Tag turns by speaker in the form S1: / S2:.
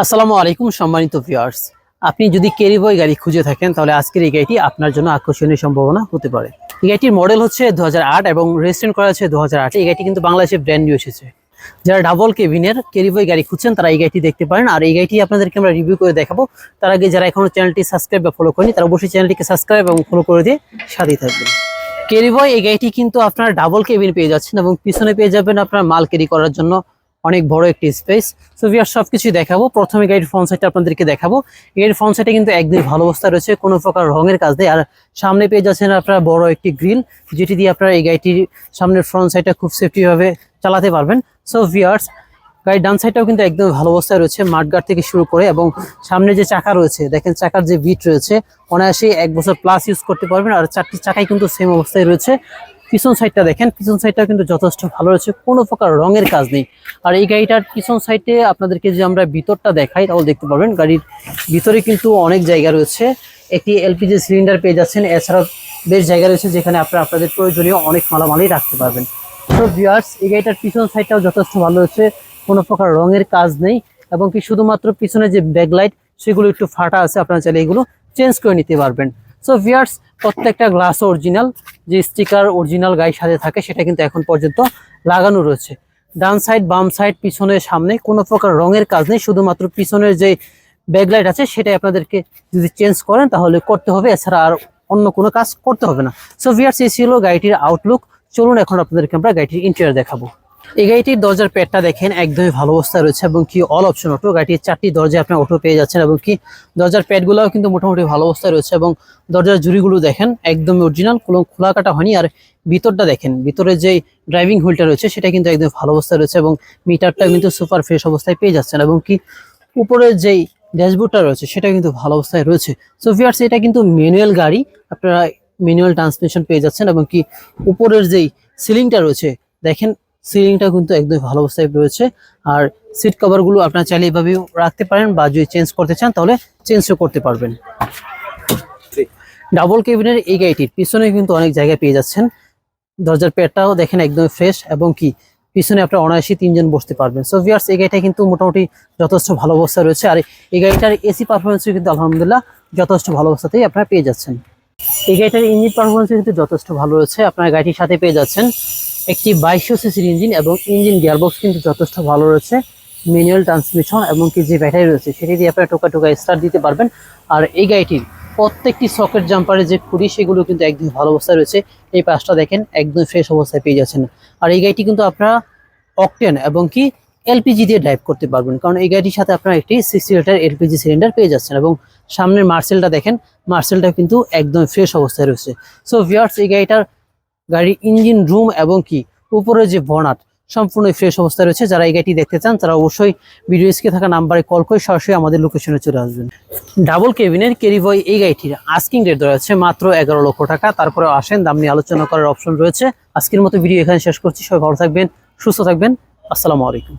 S1: আসসালামু আলাইকুম সম্মানিত ভিউয়ার্স আপনি যদি ক্যারি বয় গাড়ি খুঁজে থাকেন, তাহলে আজকের এই গাড়িটি আপনার জন্য আকর্ষণীয় সম্ভাবনা হতে পারে। এই গাড়িটির মডেল হচ্ছে দু হাজার আট এবং রেজিস্ট্রেশন করা হচ্ছে দু হাজার আট। এই গাড়িটি কিন্তু বাংলাদেশে ব্র্যান্ড নিউ এসেছে। যারা ডাবল কেবিনের ক্যারি বয় গাড়ি খুঁজছেন, তারা এই গাড়িটি দেখতে পারেন। আর এই গাড়িটি আপনাদেরকে আমরা রিভিউ করে দেখাবো। তার আগে যারা এখনও চ্যানেলটি সাবস্ক্রাইব বা ফলো করেনি তারা অবশ্যই চ্যানেলটিকে সাবস্ক্রাইব এবং ফলো করে দিয়ে সাথেই থাকবেন। ক্যারি বয় এই গাড়িটি কিন্তু আপনার ডাবল কেবিন পেয়ে যাচ্ছেন এবং পিছনে পেয়ে যাবেন আপনার মাল ক্যারি করার জন্য অনেক বড় একটি স্পেস সো ভিয়ার সব কিছুই দেখাবো। প্রথমে গাড়ির ফ্রন্ট সাইডটা আপনাদেরকে দেখাবো। গাড়ির ফ্রন্ট সাইডে কিন্তু একদমই ভালো অবস্থা রয়েছে, কোনো প্রকার রঙের কাজ নেই। আর সামনে পেয়ে যাচ্ছেন আপনার বড় একটি গ্রিল যেটি দিয়ে আপনারা এই গাড়িটির সামনের ফ্রন্ট সাইডটা খুব সেফটিভাবে চালাতে পারবেন। সো ভিয়ার্স গাড়ির ডান সাইডটাও কিন্তু একদম ভালো অবস্থায় রয়েছে মাঠগার্ড থেকে শুরু করে এবং সামনে যে চাকা রয়েছে, দেখেন চাকার যে বিট রয়েছে অনায়াসে এক বছর প্লাস ইউজ করতে পারবেন। আর চারটি চাকাই কিন্তু সেম অবস্থায় রয়েছে। পিছন সাইডটা দেখেন, পিছন সাইডটা কিন্তু যথেষ্ট ভালো রয়েছে, কোনো প্রকার রঙের কাজ নেই। আর এই গাড়িটার পিছন সাইডে আপনাদেরকে যে আমরা ভিতরটা দেখাই, তাহলে দেখতে পারবেন গাড়ির ভিতরে কিন্তু অনেক জায়গা রয়েছে। একটি এলপিজি সিলিন্ডার পেয়ে যাচ্ছেন, এছাড়াও বেশ জায়গা রয়েছে যেখানে আপনারা আপনাদের প্রয়োজনীয় অনেক মালামালই রাখতে পারবেন। তো ভিউয়ার্স এই গাড়িটার পিছন সাইডটাও যথেষ্ট ভালো রয়েছে, কোনো প্রকার রঙের কাজ নেই, এবং কি শুধুমাত্র পিছনে যে ব্যাকলাইট সেগুলো একটু ফাটা আছে, আপনারা চাইলে এগুলো চেঞ্জ করে নিতে পারবেন। সো ভিয়ার্স প্রত্যেকটা গ্লাস অরিজিনাল যে স্টিকার অরিজিনাল গাড়ির সাথে থাকে, সেটা কিন্তু এখন পর্যন্ত লাগানো রয়েছে। ডান সাইড বাম সাইড পিছনে সামনে, কোনো প্রকার রঙের কাজ নেই, শুধুমাত্র পিছনের যে ব্যাকলাইট আছে, সেটাই আপনাদেরকে যদি চেঞ্জ করেন, তাহলে করতে হবে, এছাড়া আর অন্য কোনো কাজ করতে হবে না। সো ভিউয়ার্স এই ছিল গাড়িটির আউটলুক চলুন এখন আপনাদেরকে আমরা গাড়িটির ইন্টেরিয়র দেখাবো। এই গাড়িটির দরজার প্যাডটা দেখেন, একদমই ভালো অবস্থায় রয়েছে এবং কি অল অপশন অটো গাড়িটির চারটি দরজা আপনি অটো পেয়ে যাচ্ছেন এবং কি দরজার প্যাডগুলোও কিন্তু মোটামুটি ভালো অবস্থায় রয়েছে এবং দরজার জুড়িগুলো দেখেন, একদম অরিজিনাল কোনো খোলা কাটা হয়নি। আর ভিতরটা দেখেন, ভিতরে যে ড্রাইভিং হুইলটা রয়েছে সেটা কিন্তু একদম ভালো অবস্থায় রয়েছে এবং মিটারটা কিন্তু সুপার ফ্রেশ অবস্থায় পেয়ে যাচ্ছেন এবং কি উপরের যেই ড্যাশবোর্ডটা রয়েছে সেটা কিন্তু ভালো অবস্থায় রয়েছে। সো ভিয়ার্স এটা কিন্তু ম্যানুয়াল গাড়ি, আপনারা ম্যানুয়াল ট্রান্সমিশন পেয়ে যাচ্ছেন এবং কি উপরের যেই সিলিংটা রয়েছে, দেখেন সিলিংটা কিন্তু একদম ভালো অবস্থায় রয়েছে। আর সিট কভারগুলো আপনারা চাইলে এভাবেও রাখতে পারেন বা যদি চেঞ্জ করতে চান তাহলে চেঞ্জও করতে পারবেন। ডাবল কেবিনের এই গাড়িটির পিছনে কিন্তু অনেক জায়গায় পেয়ে যাচ্ছেন। দরজার পেটটাও দেখেন একদম ফ্রেশ এবং কি পিছনে আপনার অনায়াসী তিনজন বসতে পারবেন। সো ভিয়ার্স এই গাড়িটা কিন্তু মোটামুটি যথেষ্ট ভালো অবস্থা রয়েছে আর এই গাড়িটার এসি পারফরমেন্সও কিন্তু আলহামদুলিল্লাহ যথেষ্ট ভালো অবস্থাতেই আপনারা পেয়ে যাচ্ছেন। এই গাড়িটার ইঞ্জিন পারফরমেন্স কিন্তু যথেষ্ট ভালো রয়েছে। আপনার গাড়িটির সাথে পেয়ে যাচ্ছেন। একটি বাইশশো সিসির ইঞ্জিন এবং ইঞ্জিন গিয়ারবক্স কিন্তু যথেষ্ট ভালো রয়েছে ম্যানুয়াল ট্রান্সমিশন এবং কি যে ব্যাটারি রয়েছে সেটি দিয়ে আপনারা টোকা টোকা স্টার্ট দিতে পারবেন। আর এই গাড়িটির প্রত্যেকটি সকেট জাম্পারে যে খুঁড়ি সেগুলো কিন্তু একদম ভালো অবস্থায় রয়েছে। এই পাশটা দেখেন, একদম ফ্রেশ অবস্থায় পেয়ে যাচ্ছেন। আর এই গাড়িটি কিন্তু আপনারা অকটেন এবং কি এলপিজি দিয়ে ড্রাইভ করতে পারবেন। কারণ এই গাড়িটির সাথে আপনারা একটি সিক্সটি লিটার এলপিজি সিলিন্ডার পেয়ে যাচ্ছেন এবং সামনের মার্সেলটা দেখেন মার্সেলটা কিন্তু একদম ফ্রেশ অবস্থায় রয়েছে। সো ভিয়ার্স এই গাড়িটার গাড়ির ইঞ্জিন, রুম এবং কি? উপরে যে বনাট সম্পূর্ণ ফ্রেশ অবস্থায় রয়েছে। যারা এই গাড়িটি দেখতে চান, তারা অবশ্যই ভিডিও স্কে থাকা নাম্বারে কল করে সরাসরি আমাদের লোকেশনে চলে আসবেন। ডাবল কেবিনের ক্যারিবয় এই গাড়িটির আস্কিং রেট রয়েছে মাত্র এগারো লক্ষ টাকা। তারপরে আসেন, দাম নিয়ে আলোচনা করার অপশন রয়েছে। আজকের মতো ভিডিও এখানে শেষ করছি। সবাই ভালো থাকবেন, সুস্থ থাকবেন। আসসালামু আলাইকুম।